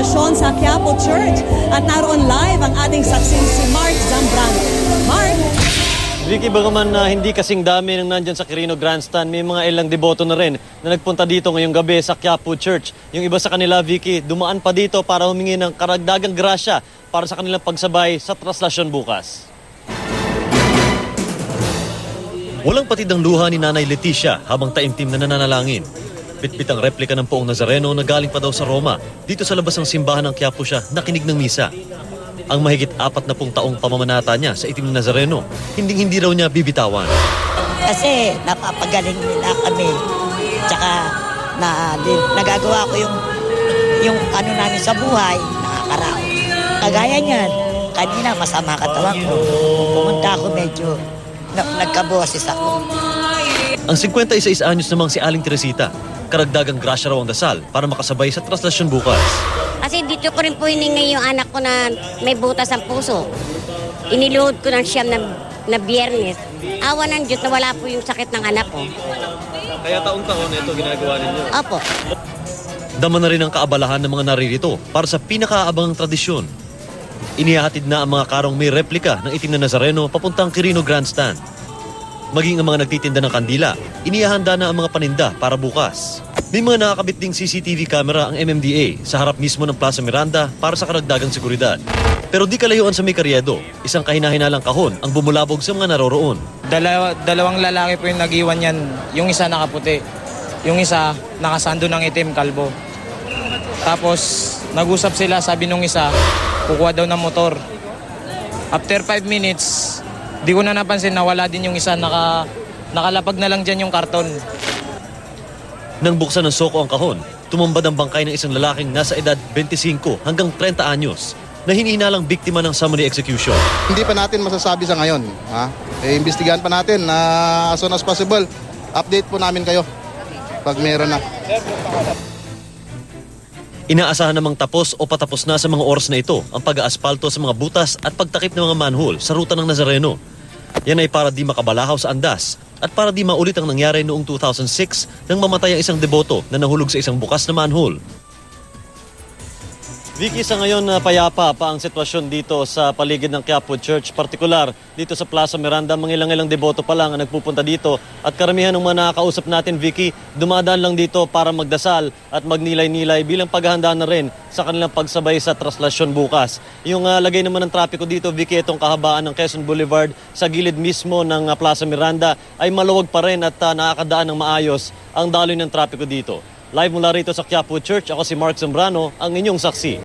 sitwasyon sa Quiapo Church. At naroon live ang ating saksing si Mark Zambrano. Mark? Vicky, bagaman na hindi kasing dami nang nandyan sa Quirino Grandstand, may mga ilang deboto na rin na nagpunta dito ngayong gabi sa Quiapo Church. Yung iba sa kanila, Vicky, dumaan pa dito para humingi ng karagdagang grasya para sa kanilang pagsabay sa traslasyon bukas. Walang patid ang luha ni Nanay Leticia habang taimtim na nananalangin. Bitbit ang replika ng poong Nazareno na galing pa daw sa Roma. Dito sa labas ng simbahan ng Quiapo siya nakinig ng misa. Ang mahigit apat na pung taong pamamanata niya sa itim na Nazareno, hindi-hindi raw niya bibitawan. Kasi napapagaling nila kami. Tsaka na, nagagawa ko yung yung ano namin sa buhay, nakakaraos. Kagaya niyan, kanina masama katawan ko. Kung pumunta ako medyo na, nagkaboses ako. Ang 56 anyos namang si Aling Teresita, karagdagang grasya raw ang dasal para makasabay sa traslasyon bukas. Kasi dito ko rin po hiningi yung anak ko na may butas ang puso. Iniluhod ko ng siyam na, na biyernes. Awa ng Diyos na wala po yung sakit ng anak ko. Kaya taon-taon ito ginagawa ninyo. Opo. Dama na rin ang kaabalahan ng mga naririto para sa pinakaabangang tradisyon. Inihahatid na ang mga karong may replika ng itim na Nazareno papuntang Quirino Grandstand. Maging ang mga nagtitinda ng kandila, inihahanda na ang mga paninda para bukas. May mga nakakabit ding CCTV camera ang MMDA sa harap mismo ng Plaza Miranda para sa karagdagang seguridad. Pero di kalayuan sa may karyedo, isang kahinahinalang kahon ang bumulabog sa mga naroroon. Dalawa, dalawang lalaki po yung nag-iwan yan. Yung isa nakaputi. Yung isa nakasando ng itim, kalbo. Tapos nag-usap sila, sabi nung isa, kukuha daw ng motor. After 5 minutes, di ko na napansin na wala din yung isa, naka, nakalapag na lang dyan yung karton. Nang buksan ng soko ang kahon, tumambad ang bangkay ng isang lalaking nasa edad 25 hanggang 30 anyos na hinihinalang biktima ng summary execution. Hindi pa natin masasabi sa ngayon. Ha? Eh, imbestigahan pa natin na as soon as possible. Update po namin kayo pag meron na. Inaasahan namang tapos o patapos na sa mga oras na ito ang pag-aaspalto sa mga butas at pagtakip ng mga manhole sa ruta ng Nazareno. Yan ay para di makabalahaw sa andas at para di maulit ang nangyari noong 2006 nang mamatay ang isang deboto na nahulog sa isang bukas na manhole. Vicky, sa ngayon na payapa pa ang sitwasyon dito sa paligid ng Quiapo Church, partikular dito sa Plaza Miranda, mga ilang-ilang deboto pa lang ang nagpupunta dito at karamihan ng mga nakakausap natin, Vicky, dumadaan lang dito para magdasal at magnilay-nilay bilang paghahanda na rin sa kanilang pagsabay sa traslasyon bukas. Yung ah, lagay naman ng trapiko dito, Vicky, itong kahabaan ng Quezon Boulevard sa gilid mismo ng ah, Plaza Miranda ay maluwag pa rin at ah, nakakadaan ng maayos ang daloy ng trapiko dito. Live mula rito sa Quiapo Church, ako si Mark Zambrano, ang inyong saksi.